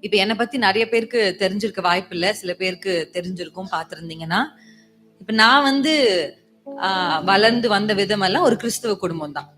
இப்ப என்னை பத்தி நிறைய பேருக்கு தெரிஞ்சிருக்க வாய்ப்பு இல்ல. சில பேருக்கு தெரிஞ்சிருக்கும் பாத்திருந்தீங்கன்னா இப்ப நான் வந்து ஆஹ், வளர்ந்து வந்த விதமெல்லாம் ஒரு கிறிஸ்தவ குடும்பம் தான்.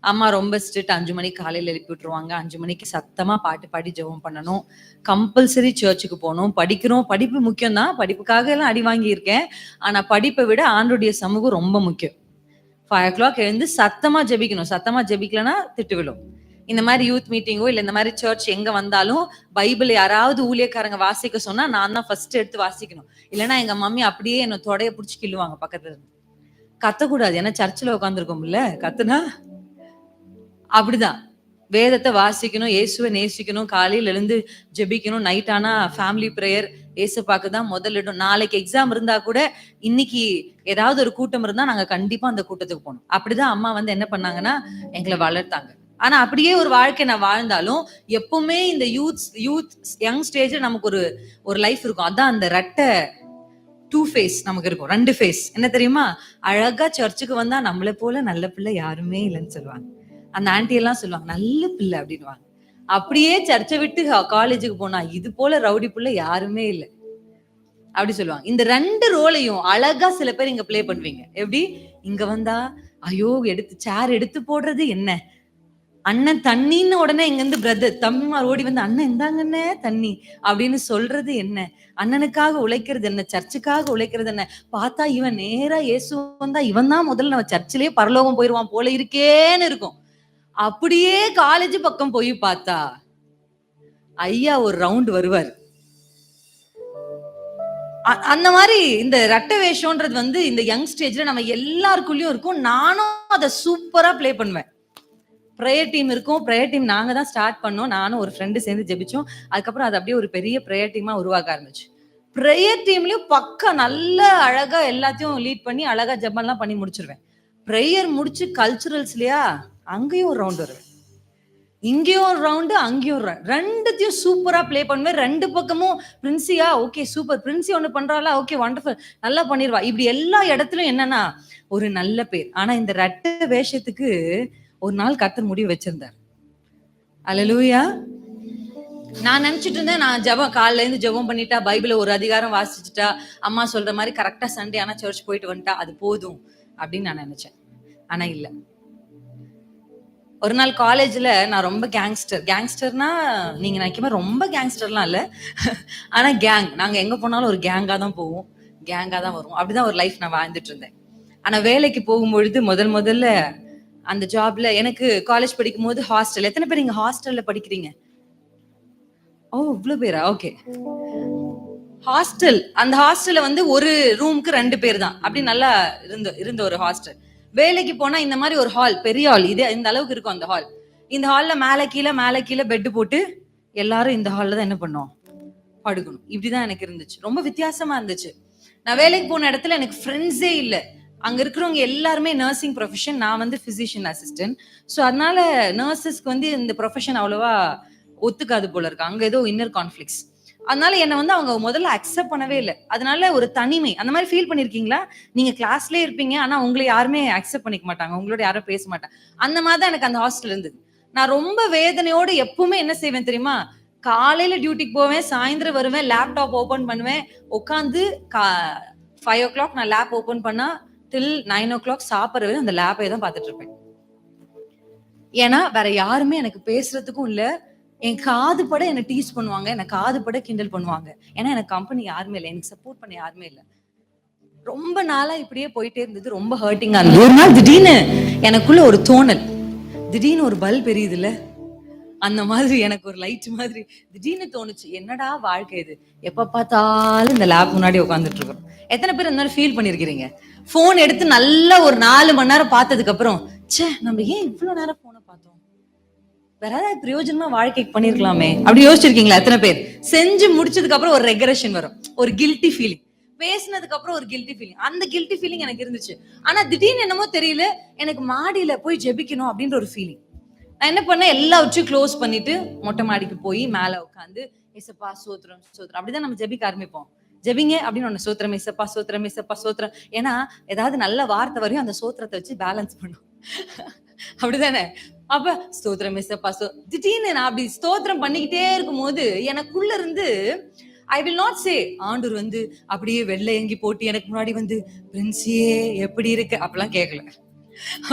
அம்மா ரொம்ப ஸ்ட்ரிக்ட் அஞ்சு மணிக்கு காலையில எழுப்பி விட்டுருவாங்க. அஞ்சு மணிக்கு சத்தமா பாட்டு பாடி ஜெபம் பண்ணணும். கம்பல்சரி சர்ச்சுக்கு போகணும். படிக்கிறோம். படிப்பு முக்கியம் தான். படிப்புக்காக எல்லாம் அடி வாங்கியிருக்கேன். ஆனா படிப்பை விட ஆண்டுடைய சமூகம் ரொம்ப முக்கியம். ஃபைவ் ஓ கிளாக் எழுந்து சத்தமா ஜெபிக்கணும். சத்தமா ஜெபிக்கலன்னா திட்டு விழும். இந்த மாதிரி யூத் மீட்டிங்கோ இல்ல இந்த மாதிரி சர்ச் எங்க வந்தாலும் பைபிள் யாராவது ஊழியக்காரங்க வாசிக்க சொன்னா நான் தான் ஃபர்ஸ்ட் எடுத்து வாசிக்கணும். இல்லைன்னா எங்க மம்மி அப்படியே என்ன தொடைய பிடிச்சி கிள்ளுவாங்க பக்கத்துல இருந்து. கத்தக்கூடாது ஏன்னா சர்ச்சில் உட்காந்துருக்கோம்ல கத்துனா? அப்படிதான். வேதத்தை வாசிக்கணும் இயேசுவை நேசிக்கணும் காலையில எழுந்து ஜெபிக்கணும் நைட் ஆனா ஃபேமிலி ப்ரேயர் ஏசப்பாக்கு தான் முதலிடும். நாளைக்கு எக்ஸாம் இருந்தா கூட இன்னைக்கு ஏதாவது ஒரு கூட்டம் இருந்தா நாங்க கண்டிப்பா அந்த கூட்டத்துக்கு போகணும். அப்படிதான் அம்மா வந்து என்ன பண்ணாங்கன்னா எங்களை வளர்த்தாங்க. ஆனா அப்படியே ஒரு வாழ்க்கை நான் வாழ்ந்தாலும் எப்பவுமே இந்த யூத் யூத் யங் ஸ்டேஜ்ல நமக்கு ஒரு ஒரு லைஃப் இருக்கும். அதான் அந்த ரெட்டை டூ ஃபேஸ் நமக்கு இருக்கும். ரெண்டு ஃபேஸ் என்ன தெரியுமா? அழகா சர்ச்சுக்கு வந்தா நம்மளை போல நல்ல பிள்ளை யாருமே இல்லைன்னு சொல்லுவாங்க. அந்த ஆன்ட்டி எல்லாம் சொல்லுவாங்க நல்ல பிள்ளை அப்படின்வாங்க அப்படியே சர்ச்சை விட்டு காலேஜுக்கு போனா இது போல ரவுடி பிள்ளை யாருமே இல்லை. அப்படி சொல்லுவாங்க. இந்த ரெண்டு ரோலையும் அழகா சில பேர் இங்க பிளே பண்ணுவீங்க. எப்படி? இங்க வந்தா ஐயோ எடுத்து சேர் எடுத்து போடுறது என்ன? அண்ணன் தண்ணின்னு உடனே இங்க இருந்து பிரதர் தம்பிமார் ஓடி வந்து அண்ணன் இந்தாங்கண்ணே தண்ணி. அப்படின்னு சொல்றது என்ன? அண்ணனுக்காக உழைக்கிறது என்ன? சர்ச்சுக்காக உழைக்கிறது என்ன? பார்த்தா இவன் நேரா இயேசு வந்தா இவன் தான் முதல்ல நம்ம சர்ச்சிலேயே பரலோகம் போயிருவான் போல இருக்கேன்னு இருக்கும். அப்படியே காலேஜ் பக்கம் போய் பார்த்தா ஐயா ஒரு ரவுண்ட் வருவார். அந்த மாதிரி இந்த ரட்ட வேஷம்ன்றது வந்து இந்த யங் ஸ்டேஜ்ல நம்ம எல்லாருக்குள்ளயும் இருக்கும். நானும் அதை சூப்பரா ப்ளே பண்ணுவேன். ப்ரேயர் டீம் இருக்கும். ப்ரேயர் டீம் நாங்க தான் ஸ்டார்ட் பண்ணோம். நானும் ஒரு ஃப்ரெண்டு சேர்ந்து ஜெபிச்சோம். அதுக்கப்புறம் அது அப்படியே ஒரு பெரிய ப்ரேயர் டீமா உருவாக ஆரம்பிச்சு. ப்ரேயர் டீம்லயும் பக்க நல்ல அழகா எல்லாத்தையும் லீட் பண்ணி அழகா ஜெபம்லாம் பண்ணி முடிச்சிருவேன். ப்ரேயர் முடிச்சு கல்ச்சுரல்ஸ்லயா அங்கேயும் ஒரு ரவுண்ட் வருவேன் இங்கேயும் ஒரு ரவுண்டு அங்கேயும் ஒரு ரவுண்ட் ரெண்டுத்தையும் சூப்பரா ப்ளே பண்ணுவேன். ரெண்டு பக்கமும் பிரின்சியா ஓகே சூப்பர் பிரின்சி ஒண்ணு பண்றாளா? ஓகே வண்டர்ஃபுல் நல்லா பண்ணிடுவா இப்படி எல்லா இடத்துலயும் என்னன்னா ஒரு நல்ல பேர். ஆனா இந்த ரெட்ட வேஷத்துக்கு ஒரு நாள் கர்த்தர் முடிவு வச்சிருந்தார். அலலூயா நான் நினைச்சிட்டு இருந்தேன் நான் ஜெபம் காலைல இருந்து ஜெபம் பண்ணிட்டா பைபிள ஒரு அதிகாரம் வாசிச்சுட்டா அம்மா சொல்ற மாதிரி கரெக்டா சண்டே ஆனா சர்ச் போயிட்டு வந்துட்டா அது போதும் அப்படின்னு நான் நினைச்சேன். ஆனா இல்ல. ஒரு நாள் காலேஜ்ல நான் ரொம்ப கேங்ஸ்டர் கேங்ஸ்டர்னா நீங்க நினைக்கிற ரொம்ப கேங்ஸ்டர்லாம் இல்ல. ஆனா கேங் நாங்க எங்க போனாலும் ஒரு கேங்கா தான் போவோம். கேங்கா தான் வரும் அப்படிதான் ஒரு லைஃப் நான் வாழ்ந்துட்டு இருந்தேன். ஆனா வேலைக்கு போகும்பொழுது முதல் முதல்ல அந்த ஜாப்ல எனக்கு காலேஜ் படிக்கும் போது ஹாஸ்டல் எத்தனை பேர் நீங்க ஹாஸ்டல்ல படிக்கிறீங்க? ஓ இவ்வளவு பேரா? ஓகே ஹாஸ்டல் அந்த ஹாஸ்டல்ல வந்து ஒரு ரூமுக்கு ரெண்டு பேர் தான் அப்படி நல்லா இருந்த இருந்த ஒரு ஹாஸ்டல் வேலைக்கு போனா இந்த மாதிரி ஒரு ஹால் பெரிய ஹால் இது இந்த அளவுக்கு இருக்கும் அந்த ஹால் இந்த ஹால்ல மேல கீழே மேல கீழே பெட் போட்டு எல்லாரும் இந்த ஹால்ல தான் என்ன பண்ணோம் படுக்கணும். இப்படிதான் எனக்கு இருந்துச்சு. ரொம்ப வித்தியாசமா இருந்துச்சு. நான் வேலைக்கு போன இடத்துல எனக்கு ஃப்ரெண்ட்ஸே இல்லை. அங்க இருக்கிறவங்க எல்லாருமே நர்சிங் ப்ரொஃபஷன் நான் வந்து பிசிஷியன் அசிஸ்டன்ட் ஸோ அதனால நர்சஸ்க்கு வந்து இந்த ப்ரொஃபஷன் அவ்வளவா ஒத்துக்காது போல இருக்கு. அங்க ஏதோ இன்னர் கான்ஃபிளிக்ஸ் அதனால என்னை வந்து அவங்க முதல்ல அக்செப்ட் பண்ணவே இல்லை. அதனால ஒரு தனிமை அந்த மாதிரி ஃபீல் பண்ணிருக்கீங்களா? நீங்க கிளாஸ்லயே இருப்பீங்க ஆனா உங்களை யாருமே அக்செப்ட் பண்ணிக்க மாட்டாங்க. உங்களோட யாரும் பேச மாட்டாங்க. அந்த மாதிரி தான் எனக்கு அந்த ஹாஸ்டல் இருந்தது. நான் ரொம்ப வேதனையோடு எப்பவுமே என்ன செய்வேன் தெரியுமா? காலையில டியூட்டிக்கு போவேன் சாயந்தரம் வருவேன் லேப்டாப் ஓபன் பண்ணுவேன். உட்காந்து ஃபைவ் ஓ கிளாக் நான் லேப் ஓபன் பண்ணா டில் நைன் ஓ கிளாக் சாப்பிட்ற வரை அந்த லேப்பை தான் பார்த்துட்டு இருப்பேன். ஏன்னா வேற யாருமே எனக்கு பேசுறதுக்கும் இல்லை. என் காது பட என்னை டீச் பண்ணுவாங்க எனக்கு காது பட கிண்டல் பண்ணுவாங்க. ஏன்னா எனக்கு கம்பெனி யாருமே இல்லை. எனக்கு சப்போர்ட் பண்ண யாருமே இல்லை. ரொம்ப நாளா இப்படியே போயிட்டே இருந்தது. ரொம்ப ஹர்ட்டிங்கா இருந்தது. ஒரு நாள் திடீர்னு எனக்குள்ள ஒரு தோணல். திடீர்னு ஒரு பல்ப் இல்லை அந்த மாதிரி எனக்கு ஒரு லைட் மாதிரி திடீர்னு தோணுச்சு. என்னடா வாழ்க்கை இது? எப்ப பார்த்தாலும் இந்த லேப் முன்னாடி உட்காந்துட்டு இருக்கோம். எத்தனை பேர் இருந்தாலும் மாதிரி ஃபீல் பண்ணிருக்கிறீங்க? ஃபோன் எடுத்து நல்லா ஒரு நாலு மணி நேரம் பார்த்ததுக்கு அப்புறம் ச்சே நம்ம ஏன் இவ்வளவு நேரம் போனை பார்த்தோம்? வேற ஏதாவது பிரயோஜனமா வாழ்க்கைக்கு பண்ணிருக்கலாமே. அப்படி யோசிச்சிருக்கீங்களா எத்தனை பேர்? செஞ்சு முடிச்சதுக்கு அப்புறம் ஒரு ரெகரேஷன் வரும். ஒரு கில்ட்டி ஃபீலிங் பேசினதுக்கு அப்புறம் ஒரு கில்ட்டி ஃபீலிங் அந்த கில்ட்டி ஃபீலிங் எனக்கு இருந்துச்சு. ஆனா திடீர்னு என்னமோ தெரியல எனக்கு மாடியில போய் ஜெபிக்கணும் அப்படின்ற ஒரு ஃபீலிங் நான் என்ன பண்ணேன்? எல்லாவற்றையும் க்ளோஸ் பண்ணிட்டு மொட்டை மாடிக்கு போய் மேல உட்காந்து ஏசப்பா சோத்திரம் சோத்திரம். அப்படிதான் நம்ம ஜெபிக்க ஆரம்பிப்போம். ஜெபிங்க அப்படின்னு ஒண்ணு சோத்திரம் ஏசப்பா சோத்திரம் ஏசப்பா சோத்திரம். ஏன்னா ஏதாவது நல்ல வார்த்தை வரையும் அந்த சோத்திரத்தை வச்சு பேலன்ஸ் பண்ணும். அப்படிதானே? அப்ப ஸ்தோத்திரம் ஏசப்பா சோ திடீர்னு நான் அப்படி ஸ்தோத்திரம் பண்ணிக்கிட்டே இருக்கும்போது எனக்குள்ள இருந்து ஐ வில் நாட் சே ஆண்டூர் வந்து அப்படியே வெள்ளை எங்கி போட்டு எனக்கு முன்னாடி வந்து பிரின்சியே எப்படி இருக்கு? அப்படிலாம் கேட்கல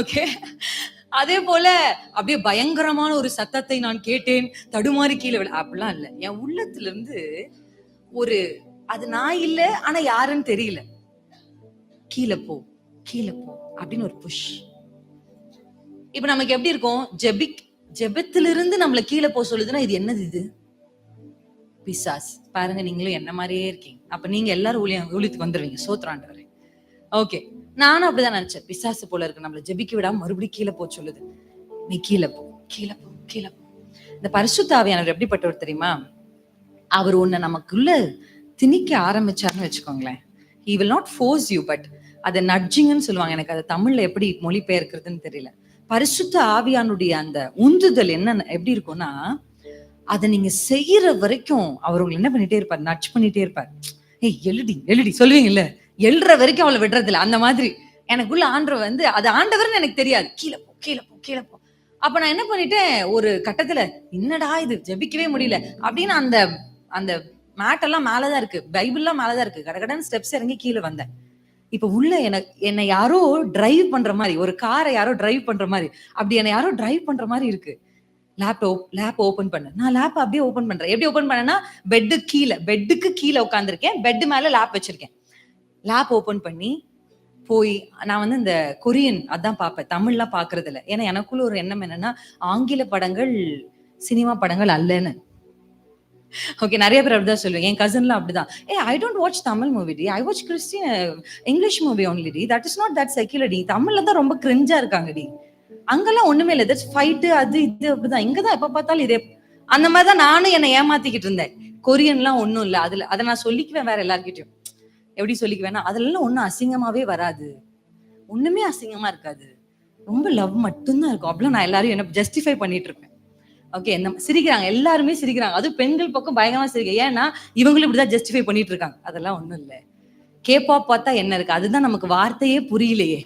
ஓகே அதே போல அப்படியே பயங்கரமான ஒரு சத்தத்தை நான் கேட்டேன். தடுமாறி கீழே விழ அப்படிலாம் இல்ல. என் உள்ளத்துல இருந்து ஒரு அது நான் இல்ல ஆனா யாருன்னு தெரியல. கீழே போ கீழே போ அப்படின்னு ஒரு புஷ் இப்ப நமக்கு எப்படி இருக்கும்? ஜெபிக் ஜெபத்திலிருந்து நம்மள கீழே போக சொல்லுதுன்னா இது என்னது இது? பிசாஸ் பாருங்க நீங்களும் என்ன மாதிரியே இருக்கீங்க. அப்ப நீங்க எல்லாரும் ஊழியம் ஊழியத்துக்கு வந்துருவீங்க சோத்ராண்டவரே ஓகே நானும் அப்படிதான் நினைச்சேன். பிசாசு போல இருக்கு. நம்மள ஜெபிக்க விடாம மறுபடியும் கீழே போ சொல்லுது. நீ கீழே போ கீழே போ கீழே போ. இந்த பரிசுத்தாவியானவர் எப்படிப்பட்டவர் தெரியுமா? அவர் உன்னை நமக்குள்ள திணிக்க ஆரம்பிச்சாருன்னு வச்சுக்கோங்களேன். He will not force you but அதை நட்ஜிங்னு சொல்லுவாங்க. எனக்கு அதை தமிழ்ல எப்படி மொழிபெயர்க்கிறதுன்னு தெரியல. பரிசுத்த ஆவியானுடைய அந்த உந்துதல் என்ன எப்படி இருக்கும்னா அதை நீங்க செய்யற வரைக்கும் அவர் உங்களை என்ன பண்ணிட்டே இருப்பார்? நட்ச் பண்ணிட்டே இருப்பார். ஏய் எழுடி எழுடி. சொல்லுவீங்கல்ல? எழுற வரைக்கும் அவளை விடுறது அந்த மாதிரி. எனக்குள்ள ஆண்டவர் வந்து அது ஆண்டவர்னு எனக்கு தெரியாது. கீழே போ கீழே போ கீழே போ. அப்ப நான் என்ன பண்ணிட்டேன்? ஒரு கட்டத்துல என்னடா இது? ஜெபிக்கவே முடியல. அப்படின்னு அந்த அந்த மேட்டெல்லாம் மேலதான் இருக்கு. பைபிள்லாம் மேலதான் இருக்கு. கடகடன் ஸ்டெப்ஸ் இறங்கி கீழே வந்தேன். இப்ப உள்ள எனக்கு என்னை யாரோ டிரைவ் பண்ற மாதிரி ஒரு காரை யாரோ டிரைவ் பண்ற மாதிரி அப்படி என்னை யாரோ டிரைவ் பண்ற மாதிரி இருக்கு. லேப்டாப் லேப் ஓபன் பண்ண நான் லேப் அப்படியே ஓபன் பண்றேன். எப்படி ஓபன் பண்ணேன்னா பெட்டு கீழே பெட்டுக்கு கீழே உட்காந்துருக்கேன் பெட் மேல லேப் வச்சிருக்கேன். லேப் ஓப்பன் பண்ணி போய் நான் வந்து இந்த கொரியன் அதான் பார்ப்பேன். தமிழ்லாம் பாக்குறது இல்லை ஏன்னா எனக்குள்ள ஒரு எண்ணம் என்னன்னா ஆங்கில படங்கள் சினிமா படங்கள் அல்லன்னு. ஓகே நிறைய பேர் அப்படிதான் சொல்லுவேன் என் கசன்லாம் அப்படிதான். ஏ I don't watch Tamil movie D. I watch Christian English movie only D. That is not that secular D. தமிழ்ல தான் ரொம்ப கிரிஞ்சா இருக்காங்க டி. அங்கெல்லாம் ஒண்ணுமே இல்லை. தட்ஸ் ஃபைட்டு அது இது அப்படிதான். இங்கதான் எப்ப பார்த்தாலும் இதே. அந்த மாதிரி தான் நானும் என்னை ஏமாத்திக்கிட்டு இருந்தேன். கொரியன்லாம் ஒன்றும் இல்லை. அதுல அதை நான் சொல்லிக்குவேன் வேற எல்லார்கிட்டயும். எப்படி சொல்லிக்குவேன்னா அதெல்லாம் ஒண்ணும் அசிங்கமாவே வராது. ஒண்ணுமே அசிங்கமா இருக்காது. ரொம்ப லவ் மட்டும்தான் இருக்கும். அப்படிலாம் நான் எல்லாரும் என்ன ஜஸ்டிஃபை பண்ணிட்டு இருப்பேன் ஓகே என்ன சிரிக்கிறாங்க. எல்லாருமே சிரிக்கிறாங்க. அதுவும் பெண்கள் பக்கம் பயங்கரமா சிரிக்க. ஏன்னா இவங்களும் இப்படிதான் ஜஸ்டிஃபை பண்ணிட்டு இருக்காங்க அதெல்லாம் ஒண்ணும் இல்லை. கேப்பா பார்த்தா என்ன இருக்கு? அதுதான் நமக்கு வார்த்தையே புரியலையே.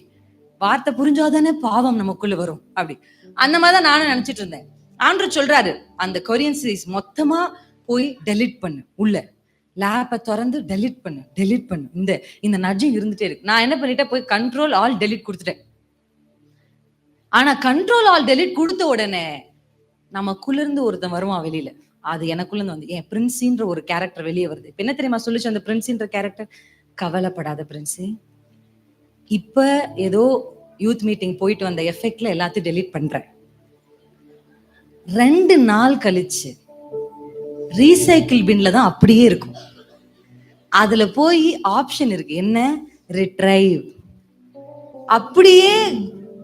வார்த்தை புரிஞ்சாதானே பாவம் நமக்குள்ள வரும். அப்படி. அந்த மாதிரிதான் நானும் நினைச்சிட்டு இருந்தேன். ஆண்ட்ரு சொல்றாரு அந்த கொரியன் சீரீஸ் மொத்தமா போய் டெலிட் பண்ணு உள்ள. லேப்பை திறந்து டெலிட் பண்ணு டெலிட் பண்ணு. இந்த இந்த நட்ஜிங் இருந்துட்டே இருக்கு. நான் என்ன பண்ணிட்டேன்? போய் கண்ட்ரோல் ஆல் டெலிட் கொடுத்துட்டேன். ஆனா கண்ட்ரோல் ஆல் டெலிட் கொடுத்த உடனே நமக்குள்ளிருந்து ஒருத்தன் வருவான் வெளியில. அது எனக்குள்ள வந்து என் பிரின்ஸின்ற ஒரு கேரக்டர் வெளியே வருது. இப்ப என்ன தெரியுமா சொல்லுச்சு அந்த பிரின்ஸின்ற கேரக்டர் கவலைப்படாத பிரின்ஸு இப்ப ஏதோ யூத் மீட்டிங் போயிட்டு வந்த எஃபெக்ட்ல எல்லாத்தையும் டெலிட் பண்றேன். ரெண்டு நாள் கழிச்சு ரீசைக்கிள் பின்ல தான் அப்படியே இருக்கும். அதுல போய் ஆப்ஷன் இருக்கு. என்ன? ரிட்ரைவ் அப்படியே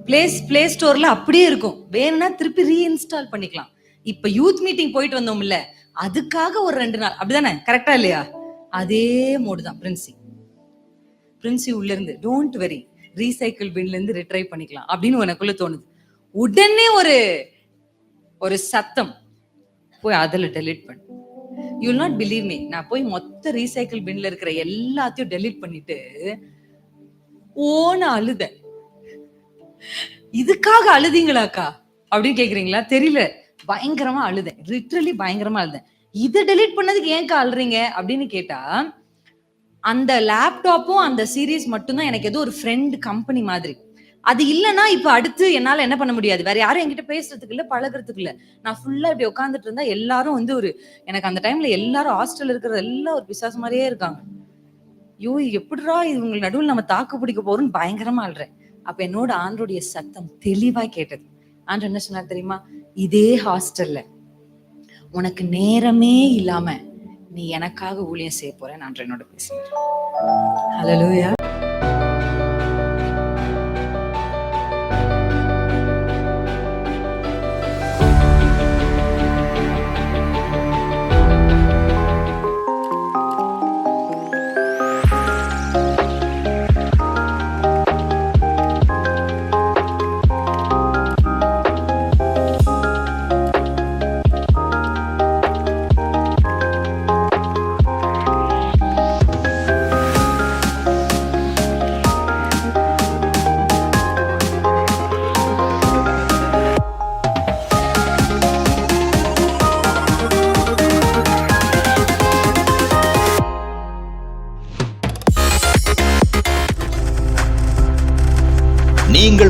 பிளேஸ் பிளே ஸ்டோர்ல அப்படியே இருக்கும். வேணும்னா திருப்பி ரீஇன்ஸ்டால் பண்ணிக்கலாம். இப்ப யூத் மீட்டிங் போயிட்டு வந்தோம்ல அதுக்காக ஒரு ரெண்டு நாள். அப்படிதானே? கரெக்டா இல்லையா? அதே மோடு தான் பிரின்சி பிரின்சி உள்ள இருந்து டோன்ட் வெரி ரீசைக்கிள் பின்ல இருந்து ரிட்ரைவ் பண்ணிக்கலாம். அப்படின்னு உனக்குள்ள தோணுது. உடனே ஒரு ஒரு சத்தம். போய் அதில் டெலிட் பண்ணு. யூ நாட் பிலீவ் மீ நான் போய் மொத்த ரீசைக்கிள் பின்ல இருக்கிற எல்லாத்தையும் டெலீட் பண்ணிட்டு ஓன அழுதேன். இதுக்காக அழுதீங்களாக்கா? அப்படின்னு கேக்குறீங்களா? தெரியல. பயங்கரமா அழுதேன். லிட்ரலி பயங்கரமா அழுதேன். இதை டெலீட் பண்ணதுக்கு ஏன்க்கா அழுறீங்க? அப்படின்னு கேட்டா அந்த லேப்டாப்பும் அந்த சீரீஸ் மட்டும்தான் எனக்கு ஏதோ ஒரு ஃப்ரெண்ட் கம்பெனி மாதிரி. அது இல்லைன்னா இப்ப அடுத்து என்னால என்ன பண்ண முடியாது. வேற யாரும் என்கிட்ட பேசுறதுக்கு இல்ல பழகுறதுக்கு இல்ல. நான் ஃபுல்லா இப்படி உட்காந்துட்டு இருந்தா எல்லாரும் வந்து ஒரு எனக்கு அந்த டைம்ல எல்லாரும் ஹாஸ்டல் இருக்கிற எல்லாம் ஒரு பிசாசு மாதிரியே இருக்காங்க. ஐயோ எப்படிரா இவங்க நடுவில் நம்ம தாக்கு பிடிக்க போறோம்னு பயங்கரமா அல்றேன் அப்ப என்னோட ஆண்டோடைய சத்தம் தெளிவா கேட்டது. ஆண்டு என்ன சொன்னார் தெரியுமா? இதே ஹாஸ்டல்ல உனக்கு நேரமே இல்லாம நீ எனக்காக ஊழியம் செய்ய போறேன் நான் என்னோட பேசுறேன் ஹalleluya